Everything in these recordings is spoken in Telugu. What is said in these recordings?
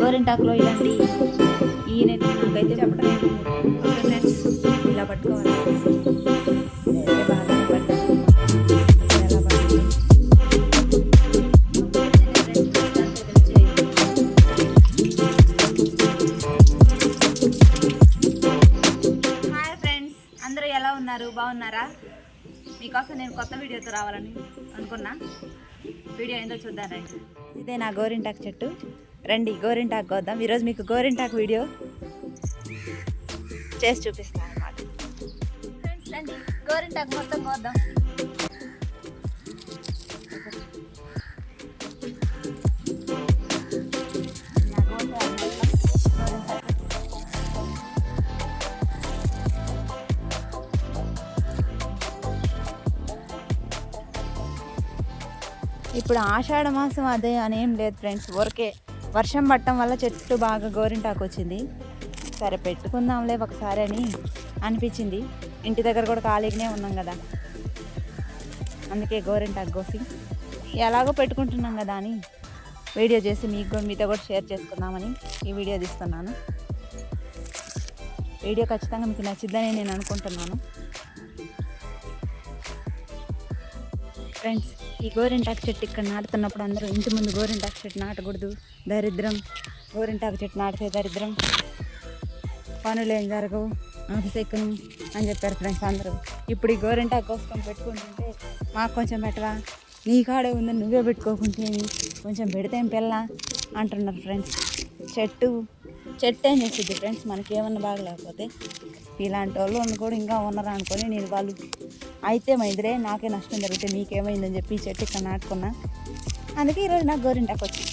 గోరింటాకులో ఇలాంటి ఈయన నాకైతే చెప్పడం ఫ్రెండ్స్ ఇలా పట్టుకోవాలి. అందరూ ఎలా ఉన్నారు? బాగున్నారా? మీకోసం నేను కొత్త వీడియోతో రావాలని అనుకున్నా. వీడియో ఏందో చూద్దాం రండి. ఇదే నా గోరింటాకు చెట్టు. రండి గోరింటాకు కోద్దాం. ఈరోజు మీకు గోరింటాకు వీడియో చేసి చూపిస్తాను అన్నమాట. ఫ్రెండ్స్ రండి. గోరింటాకు మొత్తం కోద్దాం. ఇప్పుడు ఆషాఢ మాసం అదే అని ఏం లేదు ఫ్రెండ్స్ ఊరికే వర్షం పట్టడం వల్ల చెట్టు బాగా గోరింటాకు వచ్చింది. సరే పెట్టుకుందాంలే ఒకసారి అని అనిపించింది. ఇంటి దగ్గర కూడా ఖాళీగానే ఉన్నాం కదా. అందుకే గోరింటాకు కోసి ఎలాగో పెట్టుకుంటున్నాం కదా అని వీడియో చేసి మీకు కూడా మీతో కూడా షేర్ చేసుకుందామని ఈ వీడియో తీస్తున్నాను. వీడియో ఖచ్చితంగా మీకు నచ్చిద్దని నేను అనుకుంటున్నాను. ఫ్రెండ్స్ ఈ గోరింటాకు చెట్టు ఇక్కడ నాటుతున్నప్పుడు అందరూ ఇంటి ముందు గోరింటాకు చెట్టు నాటకూడదు. దరిద్రం. గోరింటాకు చెట్టు నాటితే దరిద్రం. పనులు ఏం జరగవు. ఆఫీసెక్కును అని చెప్పారు ఫ్రెండ్స్ అందరూ. ఇప్పుడు ఈ గోరింటాకు కోసుకొని పెట్టుకుంటుంటే మాకు కొంచెం పెట్టవా నీ కాడే ఉందని నువ్వే పెట్టుకోకుంటే కొంచెం పెడితే పిల్ల? అంటున్నారు ఫ్రెండ్స్. చెట్టు చెట్టు ఏం చేసిద్ది ఫ్రెండ్స్? మనకి ఏమన్నా బాగలేకపోతే ఇలాంటి వాళ్ళు కూడా ఇంకా ఉన్నారు అనుకొని నేను వాళ్ళు అయితే మైందిరే నాకే నష్టం జరిగితే మీకేమైందని చెప్పి చెట్టు ఇక్కడ నాటుకున్నా. అందుకే ఈరోజు నాకు గోరింటాకు వచ్చింది.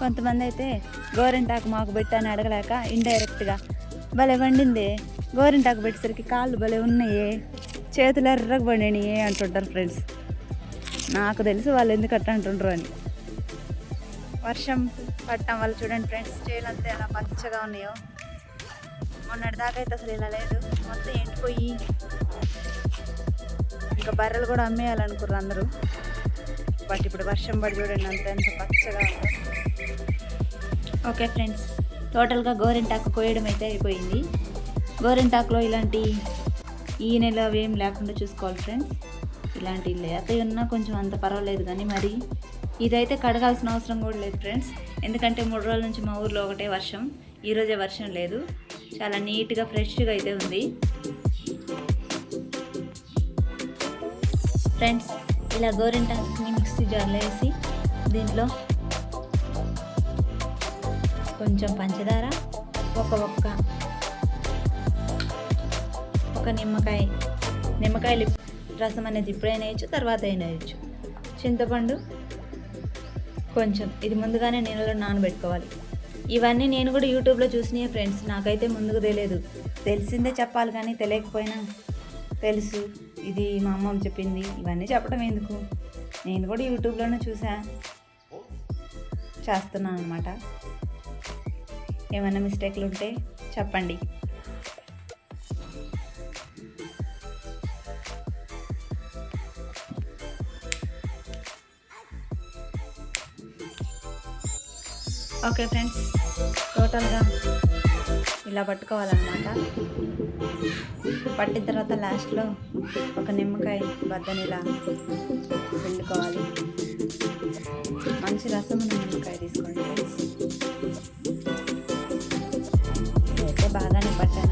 కొంతమంది అయితే గోరింటాకు మాకు పెట్టని అడగలేక ఇండైరెక్ట్గా భలే వండిందే గోరింటాకు పెట్టేసరికి కాళ్ళు భలే ఉన్నాయే చేతులు ఎర్రకు పండినాయే అంటుంటారు ఫ్రెండ్స్. నాకు తెలిసి వాళ్ళు ఎందుకు అట్ట అంటుండ్రు అని. వర్షం పట్టడం వల్ల చూడండి ఫ్రెండ్స్ చేయాలంతా ఎలా పచ్చగా ఉన్నాయో. మొన్నటి దాకా అయితే అసలు ఇలా లేదు. మొత్తం ఎండిపోయి ఇంకా బర్రెలు కూడా అమ్మేయాలనుకుర్రు అందరూ. బట్ ఇప్పుడు వర్షం పడి చూడండి అంత ఎంత పచ్చగా ఉందో. ఓకే ఫ్రెండ్స్ టోటల్గా గోరింటాకు కోయడం అయితే అయిపోయింది. గోరింటాకులో ఇలాంటి ఈనెలు అవి ఏం లేకుండా చూసుకోవాలి ఫ్రెండ్స్. ఇలాంటి లేతవి ఉన్నా కొంచెం అంత పర్వాలేదు కానీ మరి ఇదైతే కడగాల్సిన అవసరం కూడా లేదు ఫ్రెండ్స్. ఎందుకంటే మూడు రోజుల నుంచి మా ఊర్లో ఒకటే వర్షం ఈరోజే వర్షం లేదు. చాలా నీట్గా ఫ్రెష్గా అయితే ఉంది. ఫ్రెండ్స్ ఇలా గోరింటాకుని మిక్సీ జార్లో వేసి దీంట్లో కొంచెం పంచదార ఒక ఒక్క ఒక నిమ్మకాయ నిమ్మకాయలు రసం అనేది ఇప్పుడైనా వేయచ్చు తర్వాత అయినా వేయచ్చు. చింతపండు కొంచెం ఇది ముందుగానే నీళ్ళలో నానబెట్టుకోవాలి. ఇవన్నీ నేను కూడా యూట్యూబ్లో చూసినాయి ఫ్రెండ్స్. నాకైతే ముందుకు తెలియదు. తెలిసిందే చెప్పాలి కానీ తెలియకపోయినా తెలుసు. ఇది మా అమ్మమ్మ చెప్పింది. ఇవన్నీ చెప్పడం ఎందుకు? నేను కూడా యూట్యూబ్లోనే చూసా. చేస్తున్నాను అనమాట ఏమైనా మిస్టేక్లు ఉంటే చెప్పండి. ఓకే ఫ్రెండ్స్ టోటల్గా ఇలా పట్టుకోవాలన్నమాట. పట్టిన తర్వాత లాస్ట్లో ఒక నిమ్మకాయ బద్దని ఇలా పిండుకోవాలి. మంచి రసం ఉన్న నిమ్మకాయ తీసుకోండి ఫ్రెండ్స్. అయితే బాగానే పట్టాను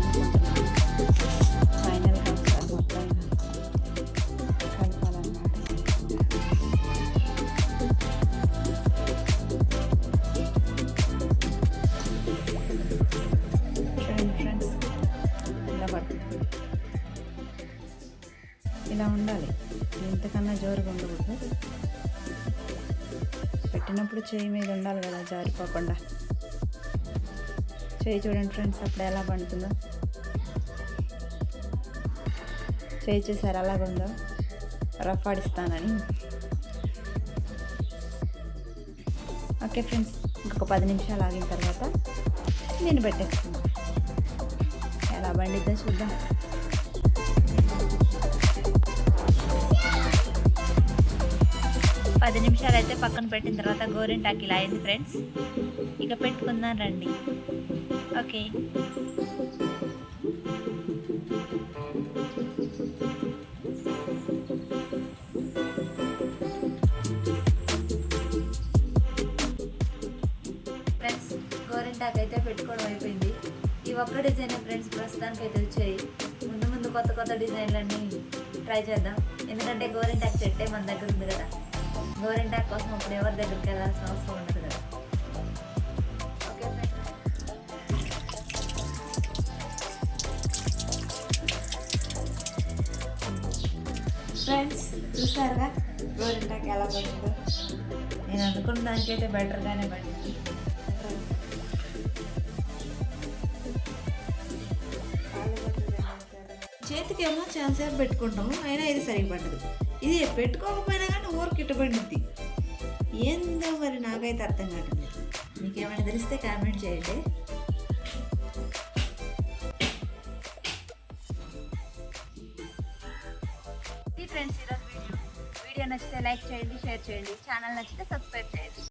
పెట్టినప్పుడు చేయి మీద ఉండాలి కదా జారిపోకుండా. చేయి చూడండి ఫ్రెండ్స్ అప్పుడు ఎలా పండుతుందో. చేయి చూసారు అలాగుందో రఫ్ ఆడిస్తానని. ఓకే ఫ్రెండ్స్ ఇంకొక పది నిమిషాలు ఆగిన తర్వాత నేను పెట్టేస్తాను ఎలా బండిద్దో చూద్దాం. పది నిమిషాలు అయితే పక్కన పెట్టిన తర్వాత గోరింటాకి ఇలా అయింది ఫ్రెండ్స్. ఇక పెట్టుకుందాం రండి. ఓకే. ఫ్రెండ్స్ గోరింటాకు అయితే పెట్టుకోవడం అయిపోయింది. ఈ ఒక్క డిజైన్ ఫ్రెండ్స్ ప్రస్తుతానికి అయితే వచ్చాయి. ముందు ముందు కొత్త కొత్త డిజైన్లన్నీ ట్రై చేద్దాం. ఎందుకంటే గోరింటాకు చెట్టే మన దగ్గర ఉంది కదా. గోరింటాకు కోసం ఇప్పుడు ఎవరి దగ్గరికి వెళ్ళాల్సిన అవసరం ఉండదు కదా. ఫ్రెండ్స్ చూసారుగా? గోరింటాకు ఎలా పడిందో? నేను అనుకున్న దానికైతే బెటర్గానే పడింది. చేతికేమో చాలా సేపు పెట్టుకుంటాము అయినా ఇది సరిగ్గా పడ్డదు ఇది పెట్టుకోకపోయినా కానీ ఊరికి ఇటు పడింది ఏందో మరి నాకైతే అర్థం కావట్లేదు. మీకు ఏమైనా తెలిస్తే కామెంట్ చేయండి. ఫ్రెండ్స్ ఈరోజు వీడియో వీడియో నచ్చితే లైక్ చేయండి షేర్ చేయండి. ఛానల్ నచ్చితే సబ్స్క్రైబ్ చేయండి.